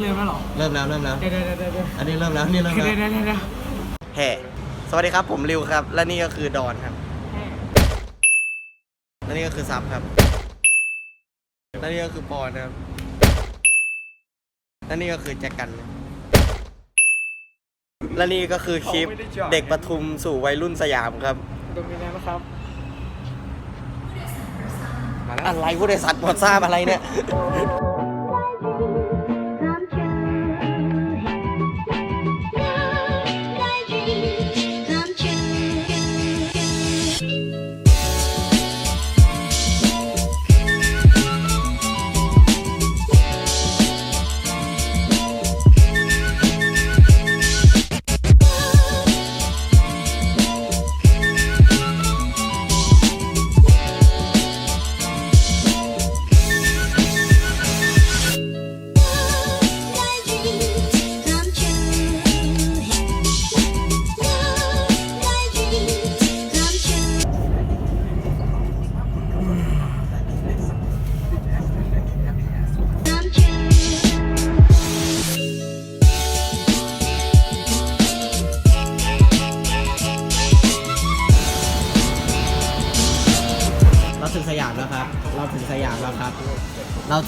เริ่มแล้วเหรอ เริ่มแล้วเริ่มแล้ว เดี๋ยวเดี๋ยวเดี๋ยวเดี๋ยวอันนี้เริ่มแล้วนี่เริ่มเดี๋ยวแล้วเดี๋ยวเดี๋ยวเดี๋ยวแห่สวัสดีครับผมริวครับ และนี่ก็คือดอนครับ และนี่ก็คือซับครับ และนี่ก็คือปอนครับ และนี่ก็คือแจ็คกันและนี่ก็คือคลิปเด็กปทุมสู่วัยรุ่นสยามครับโดมิแนนนะครับ อะไรผู้โดยสารหมดทราบอะไรเนี่ย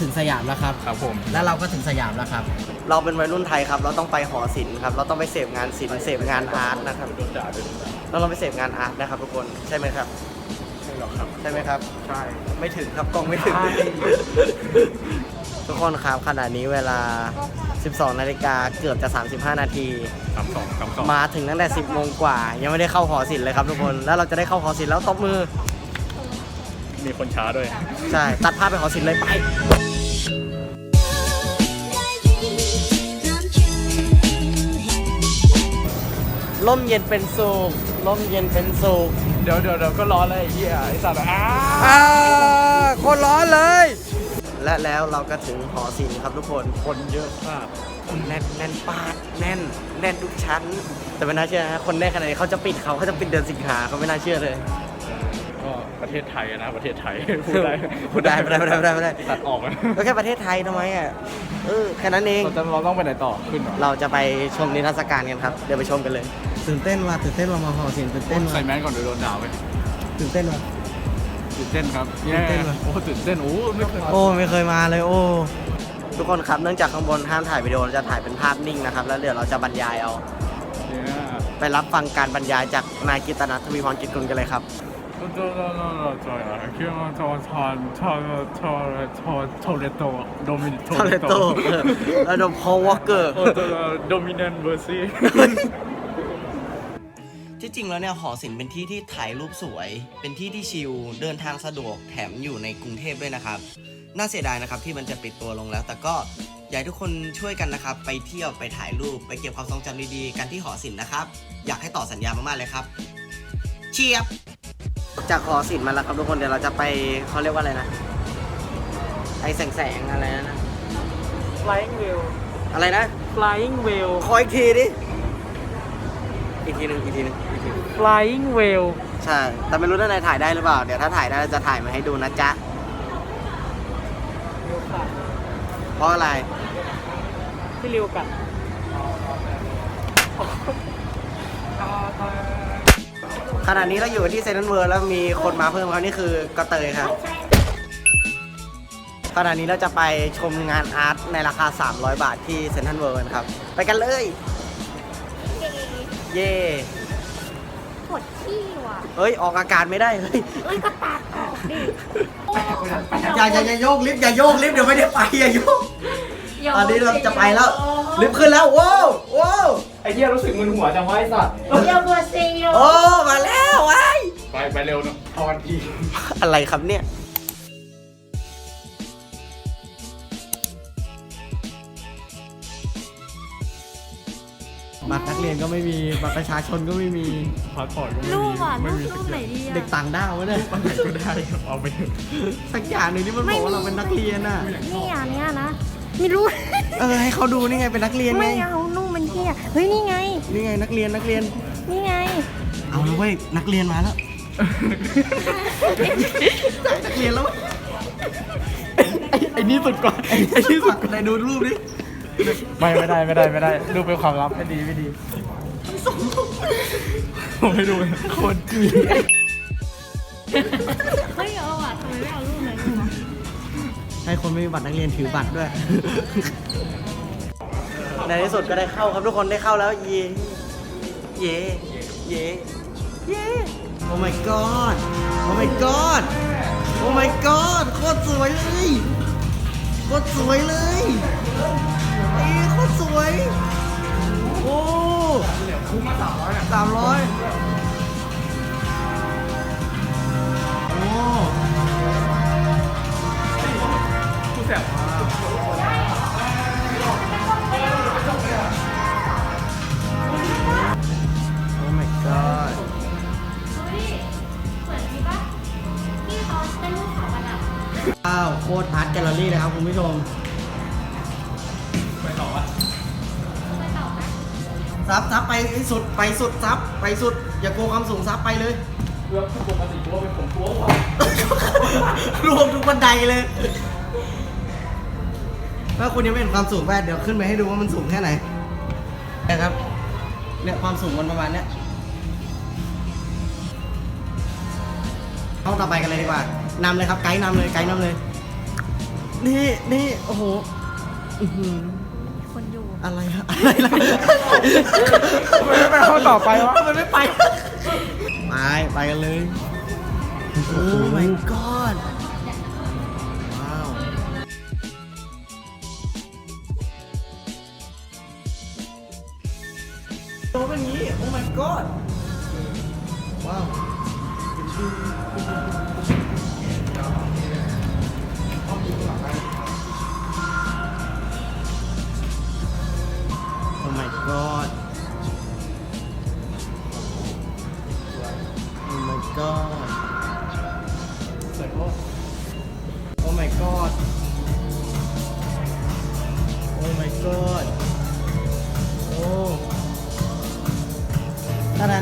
ถึงสยามแล้วครับ ครับผม และเราก็ถึงสยามแล้วครับ เราเป็นวัยรุ่นไทยครับ เราต้องไปหอศิลป์ครับ เราต้องไปเสพงานศิลป์เสพงานอาร์ตนะครับเราต้องไปเสพงานอาร์ตนะครับทุกคนใช่ไหมครับ ใช่หรอครับ ใช่ไหมครับ ใช่ ไม่ถึงครับกล้องไม่ถึงใช่ทุกคนครับขณะนี้เวลา 12 นาฬิกาเกือบจะ 35 นาทีคำสองคำสองมาถึงตั้งแต่ 10โมงกว่า ยังไม่ได้เข้าหอศิลป์เลยครับทุกคน แล้วเราจะได้เข้าหอศิลป์แล้วตบมือ มีคนช้าด้วย ใช่ ตัดภาพไปหอศิลป์เลยไป Come true. ร่มเย็นเป็นสุขร่มเย็นเป็นสุขเดี๋ยวเดี๋ยวเดี๋ยวก็ร้อนเลยไอ้เหี้ยไอ้สัตว์อ้าอ่าโคนร้อนเลย และแล้วเราก็ถึงหอศิลป์ครับทุกคน คนเยอะมากแน่นแน่นปาดแน่นแน่นทุกชั้น แต่ไม่น่าเชื่อนะคนแน่นขนาดนี้เขาจะปิดเขาเขาจะปิดเดือนสิงหาเขาไม่น่าเชื่อเลย ก็ประเทศไทยอะนะประเทศไทย พูดได้พูดได้ไม่ได้ไม่ได้ไม่ได้ไม่ได้ตัดออกนะก็แค่ประเทศไทยทำไมอะเออแค่นั้นเอง เราจะเราต้องไปไหนต่อขึ้นเหรอเราจะไปชมนิทรรศการกันครับเดี๋ยวไปชมกันเลยตื่นเต้นว่ะตื่นเต้นว่ะมาหอศิลป์ตื่นเต้นใส่ว่ะแมสก่อนเดี๋ยวโดนด่าไปตื่นเต้นว่ะ ตื่นเต้นครับตื่นเต้นว่ะโอ้ตื่นเต้นโอ้ไม่เคยโอ้ไม่เคยมาเลยโอ้ทุกคนครับเนื่องจากข้างบนห้ามถ่ายวิดีโอเราจะถ่ายเป็นภาพนิ่งนะครับ แล้วเดี๋ยวเราจะบรรยายเอา เนี่ยไปรับฟังการบรรยายจากนายกิตนัททวีพรกิจกุลกันเลยครับ โดโดโดโดจอยอะคิดว่าจอชอนชอนชอนชอนโทเลโตโดมินโททาเลเลโวอวอเกอร์ โดมิเนนเวอร์ซีที่จริงแล้วเนี่ยหอศิลป์เป็นที่ที่ถ่ายรูปสวย เป็นที่ที่ชิล เดินทางสะดวกแถมอยู่ในกรุงเทพด้วยนะครับ น่าเสียดายนะครับที่มันจะปิดตัวลงแล้ว แต่ก็อยากทุกคนช่วยกันนะครับ ไปเที่ยวไปถ่ายรูปไปเก็บความทรงจำดีๆ กันที่หอศิลป์นะครับ อยากให้ต่อสัญญามากๆเลยครับ เชียบ จากหอศิลป์มาแล้วครับทุกคนเดี๋ยวเราจะไปเขาเรียกว่าอะไรนะ ไอแสงแสงๆอะไรนะ Flying wheel อะไรนะ Flying wheel ขออีกทีดิอีกทีหนึ่งอีกทีหนึ่งอีกทีหนึ่ง Flying wheel ใช่ แต่ไม่รู้ด้านในถ่ายได้หรือเปล่า เดี๋ยวถ้าถ่ายได้เราจะถ่ายมาให้ดูนะจ๊ะเพราะอะไร พี่ริวกัด ขณะนี้เราอยู่ที่เซนต์เวิร์แล้วมีคนมาเพิ่มครับนี่คือกระเตยครับขณะนี้เราจะไปชมงานอาร์ตในราคา 300 บาทที่เซนต์เวิร์ครับ ไปกันเลย เย่ปวดขี้ว่ะเฮ้ย ออกอาการไม่ได้ เฮ้ยเอ้ยก็ตัดออกดิอย่าอย่าอย่าโยกลิฟต์อย่าโยกลิฟต์เดี๋ยวไม่ได้ไปอย่าโยกตอนนี้เราจะไปแล้ว ลิฟต์ขึ้นแล้วว้าวว้าว ไอ้เหี้ยรู้สึกมึนหัวจังวะไอ้สัตว์เดี๋ยวบัวซีโยโอ้ มาแล้วไอ้ยไปไปเร็วเนอะพอกันทีอะไรครับเนี่ย บัตรนักเรียนก็ไม่มี บัตรประชาชนก็ไม่มี พาสปอร์ตก็ไม่รูมีปอะไม่รูปมีรูปไหนดีอะเด็กต่างด้าววะเนี่ยอันไหนก็ได้เอาไปเถอะสักอย่างหนึ่งที่มันบอกว่าเราเป็นนักเรียนอะ นี่อะเนี่ยนะไม่รู้ เออ ให้เขาดูนี่ไงเป็นนักเรียนไง ไม่เอานุ่มมัน เที่ยเฮ้ยนี่ไง นี่ไงนักเรียนนักเรียน นี่ไง เอาเลยเว้ยนักเรียนมาแล้วนักเรียนแล้วเว้ยไอ้นี่สุดก่อนไอ้ที่สุดไหนดูรูปดิไม่ไม่ได้ไม่ได้ไม่ได้ดูเป็นความลับไม่ดีไม่ดีผมไม่ดูโคตรจีเฮ้ยเอาอะทำไมไม่เอารูปนั้นวะให้คนไม่มีบัตรนักเรียนถือบัตรด้วย ในที่สุดก็ได้เข้าครับทุกคนได้เข้าแล้วเย่เย่เย่เย่โอ้ my god โอ้ my god โอ้ my god โคตรสวยเลยโคตรสวยเลยเอ้โคตรสวย โอ้สามร้อยโอ้ผู้ ซับซับไปให้สุดไปสุดซับไปสุด อย่ากลัวความสูงซับไปเลยเพื่อปกติตัวเป็นผมตัวกว่ารวมทุกบันไดเลย ถ้าคุณยังไม่เห็นความสูงแวดเดี๋ยวขึ้นไปให้ดูว่ามันสูงแค่ไหนนะครับเนี่ยความสูงมันประมาณเนี้ยห้องต่อไปกันเลยดีกว่านำเลยครับไกด์นำเลยไกด์นำเลย นี่นี่โอ้โห อื้อหือคน อยู่อะไรอะอะไรล่ะทำไมไม่ไปห้องต่อไปวะทำไมไม่ไป ไป ไปกันเลย โอ้ my god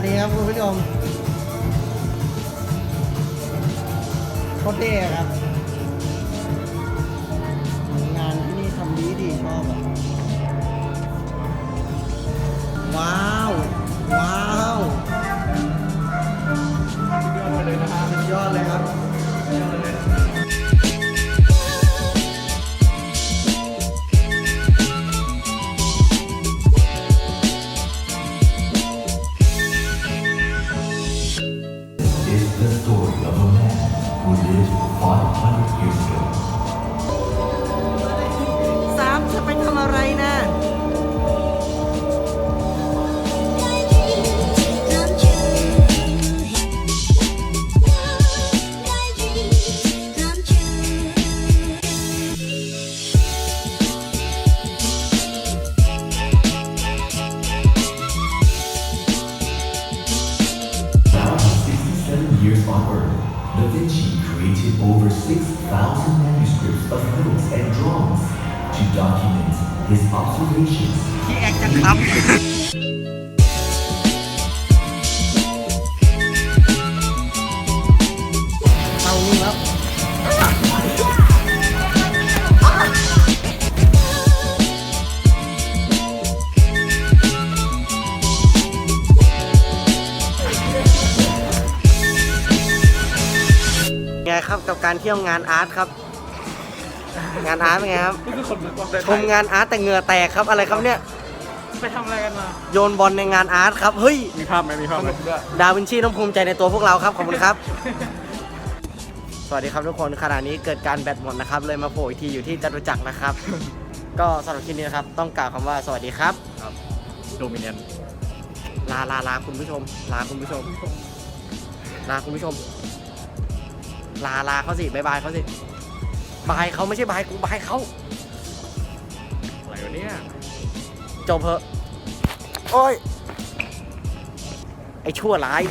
นาดนี้ครับคุณผู้ชมโคตรเท่ครับ งานที่นี่ทำดีดีชอบว้าว live 500 years ago. พี่แอกจะครับเอาครับไงครับกับการเที่ยวงานอาร์ตครับ งานอาร์ตเป็นไงครับ นี่คือคนเป็นความชมงานอาร์ตแต่เหงื่อแตกครับอะไรครับเนี่ย ไปทำอะไรกันมา โยนบอลในงานอาร์ตครับ เฮ้ย มีภาพไหมมีภาพไหมดาวินชีต้องภูมิใจในตัวพวกเราครับ ขอบคุณครับ สวัสดีครับทุกคนขณะนี้เกิดการแบตหมดนะครับ เลยมาโผล่อีกทีอยู่ที่จตุจักรนะครับ ก็สำหรับคลิปนี้นะครับ ต้องกล่าวคำว่าสวัสดีครับ โดมิเนนลาลาลาคุณผู้ชม ลาคุณผู้ชม ลาคุณผู้ชม ลาลาเขาสิบายบายเขาสิ บายเขาไม่ใช่บายกูบายเขาอะไรวะเนี่ยจบเพอะโอ้ย ไอชั่วร้าย